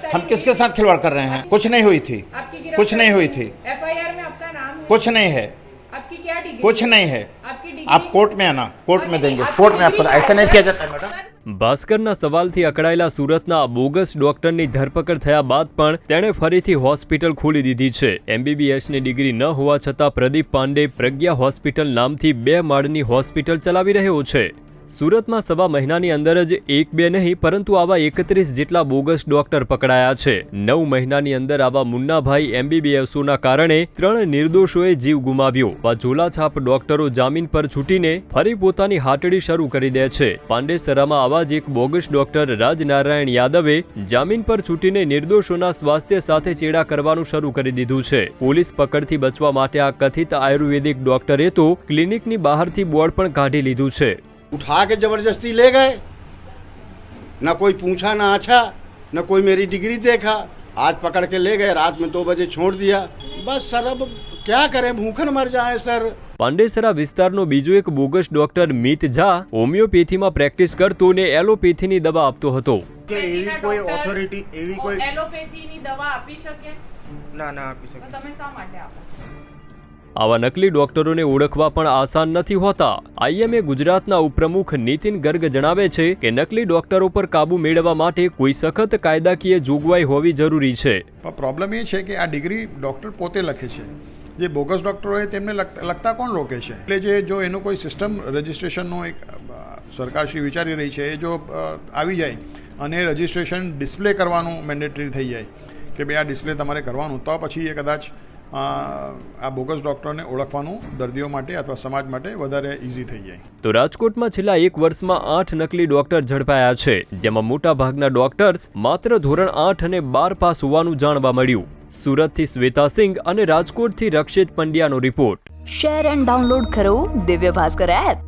तारीख हम किसके साथ खिलवाड़ कर रहे हैं कुछ नहीं हुई थी आपकी कुछ नहीं हुई थी एफआईआर में आपका नाम है कुछ नहीं है आपकी क्या डिग्री कुछ नहीं है आपकी डिग्री आप कोर्ट में आना कोर्ट में देंगे आपकी कोर्ट में आपको डिग्री ऐसा नहीं किया जाता है मैडम ભાસ્કરના સવાલથી અકળાયેલા સુરતના બોગસ ડોક્ટરની ધરપકડ થયા બાદ પણ તેણે ફરીથી હોસ્પિટલ ખોલી દીધી છે એમબીબીએસની ડિગ્રી ન હોવા છતાં પ્રદીપ પાંડે પ્રજ્ઞા હોસ્પિટલ નામથી બે માળની હોસ્પિટલ ચલાવી રહ્યો છે સુરતમાં સવા મહિનાની અંદર જ એક બે નહીં, પરંતુ આવા એકત્રીસ જેટલા બોગસ ડોક્ટર પકડાયા છે. નવ મહિનાની અંદર આવા મુન્નાભાઈ એમબીબીએસોના કારણે ત્રણ નિર્દોષોએ જીવ ગુમાવ્યો. આ ઝોલાછાપ ડોક્ટરો જામીન પર છૂટીને ફરી પોતાની હાટડી શરૂ કરી દે છે. પાંડેસરામાં આવા જ એક બોગસ ડોક્ટર રાજનારાયણ યાદવે જામીન પર છૂટીને નિર્દોષોના સ્વાસ્થ્ય સાથે ચેડા કરવાનું શરૂ કરી દીધું છે. પોલીસ પકડથી બચવા માટે આ કથિત આયુર્વેદિક ડોક્ટરે તો ક્લિનિકની બહારથી બોર્ડ પણ કાઢી લીધું છે. उठा के ज़बरदस्ती ले गए न कोई पूछा ना अच्छा न कोई मेरी डिग्री देखा आज पकड़ के ले गए रात में दो बजे छोड़ दिया बस सर अब क्या करें भूखन मर जाए सर પાંડેસરા વિસ્તારનો બીજો એક બોગસ ડોક્ટર મિત ઝા હોમિયોપેથીમાં પ્રેક્ટિસ કરતો ને એલોપેથીની દવા આપતો હતો કે એવી કોઈ ઓથોરિટી એવી કોઈ એલોપેથીની દવા આપી શકે ના ના આપી તો શકે તમે શા માટે આપો આવા નકલી ડોક્ટરોને ઓળખવા પણ આસાન નથી હોતા. આઈએમએ ગુજરાતના ઉપપ્રમુખ નીતિન ગર્ગ જણાવે છે કે નકલી ડોક્ટરો પર કાબુ મેળવવા માટે કોઈ સખત કાયદાકીય જોગવાઈ હોવી જરૂરી છે. પણ પ્રોબ્લેમ એ છે કે આ ડિગ્રી ડૉક્ટર પોતે લખે છે. જે બોગસ ડૉક્ટરો હોય તેમને લગતા કોણ રોકે છે? એટલે જે, જો એનું કોઈ સિસ્ટમ રજિસ્ટ્રેશનનો એક સરકારશ્રી વિચારી રહી છે, એ જો આવી જાય અને રજિસ્ટ્રેશન ડિસ્પ્લે કરવાનું મેન્ડેટરી થઈ જાય કે ભાઈ આ ડિસ્પ્લે તમારે કરવાનું, તો પછી એ કદાચ આ બોગસ ડૉક્ટરને ઓળખવાનું દર્દીઓ માટે અથવા સમાજ માટે વધારે ઇઝી થઈ જાય. તો રાજકોટમાં છેલ્લા એક વર્ષમાં આઠ નકલી ડોક્ટર ઝડપાયા છે જેમાં મોટા ભાગના ડોક્ટર્સ માત્ર ધોરણ આઠ અને બાર પાસ હોવાનું જાણવા મળ્યું. સુરતથી શ્વેતા સિંઘ અને રાજકોટથી રક્ષિત પંડ્યાનો રિપોર્ટ. શેર એન્ડ ડાઉનલોડ કરો દિવ્ય ભાસ્કર એપ